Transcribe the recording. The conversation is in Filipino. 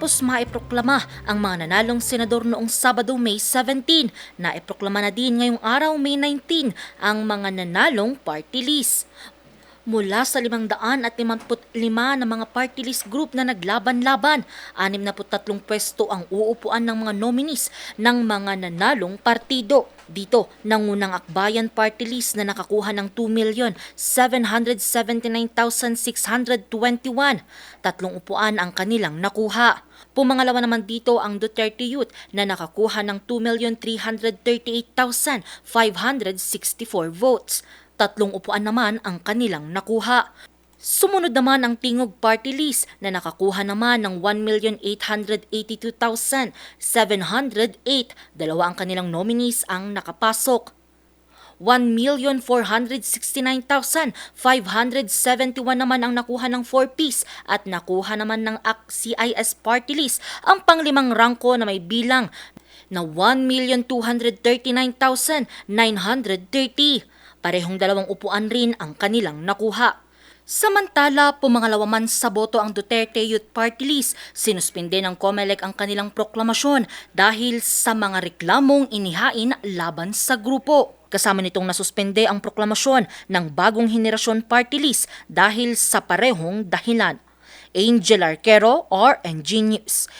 Matapos maiproklama ang mga nanalong senador noong Sabado, May 17, naiproklama na din ngayong araw, May 19, ang mga nanalong party list. Mula sa 555 na mga party list group na naglaban-laban, 63 pwesto ang uupuan ng mga nominees ng mga nanalong partido. Dito, nangunang akbayan party list na nakakuha ng 2,779,621. Tatlong upuan ang kanilang nakuha. Pumangalawa naman dito ang Duterte Youth na nakakuha ng 2,338,564 votes. Tatlong upuan naman ang kanilang nakuha. Sumunod naman ang Tingog Party List na nakakuha naman ng 1,882,708. Dalawa ang kanilang nominees ang nakapasok. 1,469,571 naman ang nakuha ng 4-piece at nakuha naman ng CIS Party List ang panglimang rangko na may bilang na 1,239,930. Parehong dalawang upuan rin ang kanilang nakuha. Samantala, pumangalawa man sa boto ang Duterte Youth Party List, sinuspinde ng COMELEC ang kanilang proklamasyon dahil sa mga reklamong inihain laban sa grupo. Kasama nitong nasuspende ang proklamasyon ng bagong henerasyon party list dahil sa parehong dahilan. Angel Arquero, RNG News.